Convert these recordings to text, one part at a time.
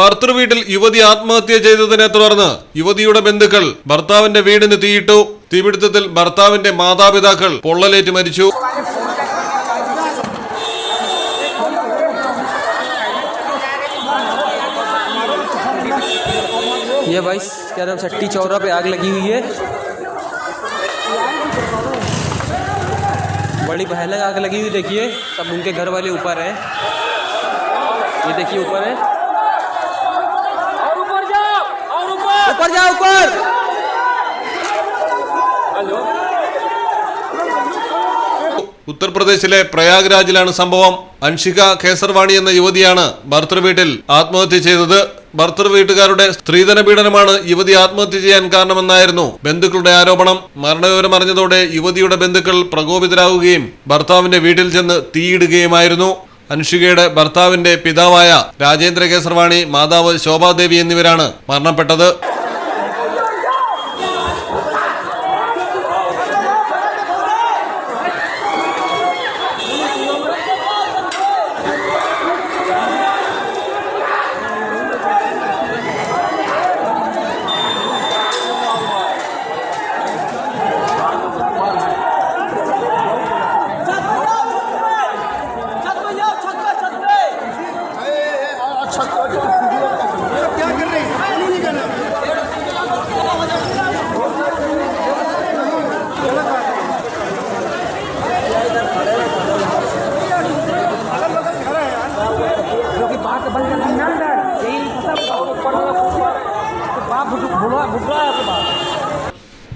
ഭർത്തൃ വീട്ടിൽ യുവതി ആത്മഹത്യ ചെയ്തതിനെ തുടർന്ന് യുവതിയുടെ ബന്ധുക്കൾ ഭർത്താവിന്റെ വീടിന് തീയിട്ടു തീപിടുത്തത്തിൽ ഭർത്താവിന്റെ മാതാപിതാക്കൾ പൊള്ളലേറ്റ് മരിച്ചു ये भाई क्या नाम सट्टी चौरा पे आग लगी हुई है बड़ी भयानक आग लगी हुई देखिए सब उनके घर वाले ऊपर हैं ये देखिए ऊपर है ऊपर ऊपर जाओ ऊपर ഉത്തർപ്രദേശിലെ പ്രയാഗ്രാജിലാണ് സംഭവം അൻഷിക കേസർവാണി എന്ന യുവതിയാണ് ഭർത്തൃ വീട്ടിൽ ആത്മഹത്യ ചെയ്തത് ഭർത്തൃ വീട്ടുകാരുടെ സ്ത്രീധന പീഡനമാണ് യുവതി ആത്മഹത്യ ചെയ്യാൻ കാരണമെന്നായിരുന്നു ബന്ധുക്കളുടെ ആരോപണം മരണവിവരം അറിഞ്ഞതോടെ യുവതിയുടെ ബന്ധുക്കൾ പ്രകോപിതരാകുകയും ഭർത്താവിന്റെ വീട്ടിൽ ചെന്ന് തീയിടുകയുമായിരുന്നു അൻഷികയുടെ ഭർത്താവിന്റെ പിതാവായ രാജേന്ദ്ര കേസർവാണി മാതാവ് ശോഭാദേവി എന്നിവരാണ് മരണപ്പെട്ടത്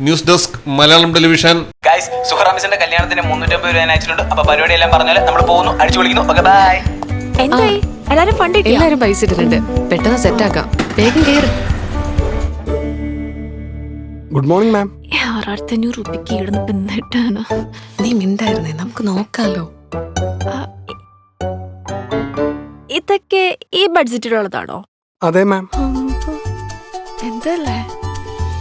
News desk Malayalam television. Guys സുഹറാമിസിന്റെ കല്യാണത്തിന് മുന്നൂറ്റമ്പത് രൂപ ഞാൻ അയച്ചിട്ടുണ്ട്. അപ്പൊ പരിപാടി എല്ലാം പറഞ്ഞാൽ നമ്മൾ പോകുന്നു. അടിച്ചു വിളിക്കുന്നു ഓക്കെ ബൈ എന്തായി? എല്ലാരും ഫണ്ട് എല്ലാരും പൈസ ഇട്ടിട്ടുണ്ട്. പെട്ടെന്ന് സെറ്റ് ആക്കാം. വേഗം കേറ്. ഗുഡ് മോർണിംഗ് മാം ആറായിരത്തി അഞ്ഞൂറ് രൂപയ്ക്ക് ഇടുന്ന പിന്നിട്ടാണ് നീ മിണ്ടായിരുന്നേ. നമുക്ക് നോക്കാലോ. ഇതൊക്കെ ഈ ബഡ്ജറ്റിലുള്ളതാണോ അതെ മാം എന്തല്ലേ?